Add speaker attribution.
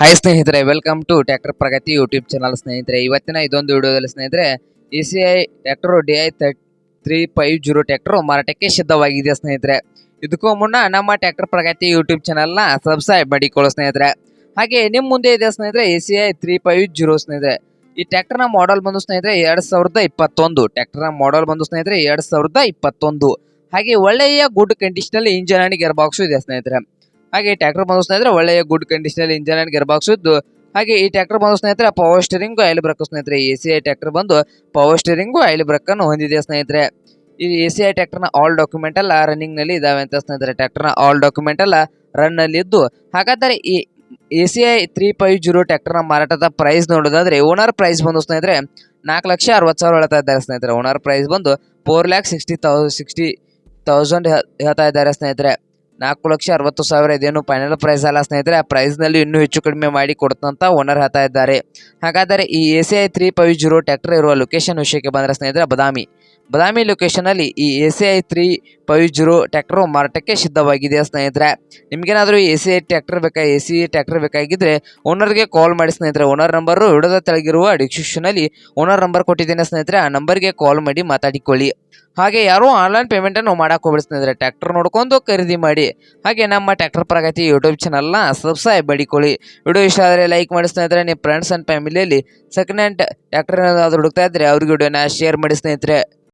Speaker 1: Hi ಸ್ನೇಹಿತರೆ welcome to tractor Pragati YouTube channel ಸ್ನೇಹಿತರೆ. ಇವತ್ತಿನ ಇದೊಂದು ವಿಡಿಯೋದಲ್ಲಿ ಸ್ನೇಹಿತರೆ E C I tractor D I three five zero tractor ಮಾರಾಟಕ್ಕೆ ಸಿದ್ಧವಾಗಿದೆ ಸ್ನೇಹಿತರೆ? ಇದಕ್ಕೂ ಮುನ್ನ ನಮ್ಮ ಟ್ಯಾಕ್ಟರ್ ಪ್ರಗತಿ ಯೂಟ್ಯೂಬ್ ಚಾನಲ್ನ ಸಬ್ಸ್ಕ್ರೈಬ್ ಮಾಡಿಕೊಳ್ಳೋ ಸ್ನೇಹಿತರೆ. ಹಾಗೆ ನಿಮ್ಮ ಮುಂದೆ ಇದೆ ಸ್ನೇಹಿತರೆ A C I three five zero ಸ್ನೇಹಿತರೆ. ಈ ಟ್ಯಾಕ್ಟರ್ನ ಮಾಡೆಲ್ ಬಂದು ಸ್ನೇಹಿತರೆ ಎರಡು ಸಾವಿರದ ಇಪ್ಪತ್ತೊಂದು. ಟ್ಯಾಕ್ಟರ್ನ ಮಾಡೆಲ್ ಬಂದು ಸ್ನೇಹಿತರೆ ಎರಡು ಸಾವಿರದ ಇಪ್ಪತ್ತೊಂದು. ಹಾಗೆ ಒಳ್ಳೆಯ ಗುಡ್ ಕಂಡೀಷನಲ್ಲಿ ಇಂಜಿನ್ ಅಂಡ್ ಗೇರ್ ಬಾಕ್ಸು ಇದೆ ಸ್ನೇಹಿತರೆ. ಹಾಗೆ ಟ್ರ್ಯಾಕ್ಟರ್ ಬಂದು ಸ್ನೇಹಿತರೆ ಒಳ್ಳೆಯ ಗುಡ್ ಕಂಡೀಷನಲ್ಲಿ ಇಂಜನ್ ಅಂಡ್ ಗೇರ್ ಬಾಕ್ಸ್ ಇದ್ದು, ಹಾಗೆ ಈ ಟ್ರ್ಯಾಕ್ಟರ್ ಬಂದು ಸ್ನೇಹಿತರೆ ಪವರ್ ಸ್ಟೀರಿಂಗ್ ಆಯಿಲ್ ಬ್ರಕ್ ಸ್ನೇಹಿತರೆ ಎ ಸಿ ಐ ಟ್ರ್ಯಾಕ್ಟರ್ ಬಂದು ಪವರ್ ಸ್ಟೀರಿಂಗು ಆಯಿಲ್ ಬ್ರಕ್ ಅನ್ನು ಹೊಂದಿದೆ ಸ್ನೇಹಿತರೆ. ಈ ಎ ಸಿ ಐ ಟ್ರ್ಯಾಕ್ಟರ್ನ ಆಲ್ ಡಾಕ್ಯುಮೆಂಟ್ ಎಲ್ಲ ರನ್ನಿಂಗ್ನಲ್ಲಿ ಇದಾವೆ ಅಂತ ಸ್ನೇಹಿತರೆ. ಟ್ರ್ಯಾಕ್ಟರ್ನ ಆಲ್ ಡಾಕ್ಯುಮೆಂಟ್ ಎಲ್ಲ ರನ್ನಲ್ಲಿ ಇದ್ದು, ಹಾಗಾದರೆ ಈ A C I three five zero ಟ್ರ್ಯಾಕ್ಟರ್ನ ಮಾರಾಟದ ಪ್ರೈಸ್ ನೋಡೋದಾದ್ರೆ ಓನರ್ ಪ್ರೈಸ್ ಬಂದು ಸ್ನೇಹಿತರೆ ನಾಲ್ಕು ಲಕ್ಷ ಅರವತ್ತು ಸಾವಿರ ಹೇಳ್ತಾ ಇದ್ದಾರೆ ಸ್ನೇಹಿತರೆ. ಓನರ್ ಪ್ರೈಸ್ ಬಂದು four lakh sixty thou sixty thousand ಹೇಳ್ತಾ ಇದ್ದಾರೆ ಸ್ನೇಹಿತರೆ. ನಾಲ್ಕು ಲಕ್ಷ ಅರವತ್ತು ಸಾವಿರ ಇದೇನು ಫೈನಲ್ ಪ್ರೈಸ್ ಅಲ್ಲ ಸ್ನೇಹಿತರೆ, ಆ ಪ್ರೈಸ್ನಲ್ಲಿ ಇನ್ನೂ ಹೆಚ್ಚು ಕಡಿಮೆ ಮಾಡಿ ಕೊಡ್ತಂತ ಓನರ್ ಹೇಳ್ತಾ ಇದ್ದಾರೆ. ಹಾಗಾದರೆ ಈ A C three five zero tractor ಇರುವ ಲೊಕೇಶನ್ ವಿಷಯಕ್ಕೆ ಬಂದರೆ ಸ್ನೇಹಿತರೆ, ಬದಾಮಿ. ಬದಾಮಿ ಲೊಕೇಶನಲ್ಲಿ ಈ A C I three five zero tractor ಮಾರಾಟಕ್ಕೆ ಸಿದ್ಧವಾಗಿದೆ ಸ್ನೇಹಿತರೆ. ನಿಮಗೇನಾದರೂ ಎ ಸಿ ಐ ಟ್ಯಾಕ್ಟರ್ ಬೇಕಾ ಎ ಸಿ ಟ್ಯಾಕ್ಟರ್ ಬೇಕಾಗಿದ್ದರೆ ಓನರ್ಗೆ ಕಾಲ್ ಮಾಡಿ ಸ್ನೇಹಿತರೆ. ಓನರ್ ನಂಬರು ಹಿಡಿದ ತೆಳಗಿರುವ ಡಿಸ್ಕ್ರಿಪ್ಷನಲ್ಲಿ ಓನರ್ ನಂಬರ್ ಕೊಟ್ಟಿದ್ದೇನೆ ಸ್ನೇಹಿತರೆ. ಆ ನಂಬರ್ಗೆ ಕಾಲ್ ಮಾಡಿ ಮಾತಾಡಿಕೊಳ್ಳಿ. ಹಾಗೆ ಯಾರೂ ಆನ್ಲೈನ್ ಪೇಮೆಂಟನ್ನು ಮಾಡೋಕೆ ಸ್ನೇಹಿತರೆ. ಟ್ಯಾಕ್ಟರ್ ನೋಡ್ಕೊಂಡು ಖರೀದಿ ಮಾಡಿ. ಹಾಗೆ ನಮ್ಮ ಟ್ಯಾಕ್ಟರ್ ಪ್ರಗತಿ ಯೂಟ್ಯೂಬ್ ಚಾನಲ್ನ ಸಬ್ಸ್ಕ್ರೈಬ್ ಮಾಡಿಕೊಳ್ಳಿ. ವಿಡಿಯೋ ಇಷ್ಟ ಆದರೆ ಲೈಕ್ ಮಾಡಿ ಸ್ನೇಹಿತರೆ. ನಿಮ್ಮ ಫ್ರೆಂಡ್ಸ್ ಆ್ಯಂಡ್ ಫ್ಯಾಮಿಲಿಯಲ್ಲಿ ಸೆಕೆಂಡ್ ಹ್ಯಾಂಡ್ ಟ್ಯಾಕ್ಟರ್ ಏನಾದರೂ ಹುಡುಕ್ತಾ ಇದ್ದರೆ ಅವ್ರಿಗೆ ವಿಡಿಯೋನ ಶೇರ್ ಮಾಡಿ ಸ್ನೇಹಿತರೆ.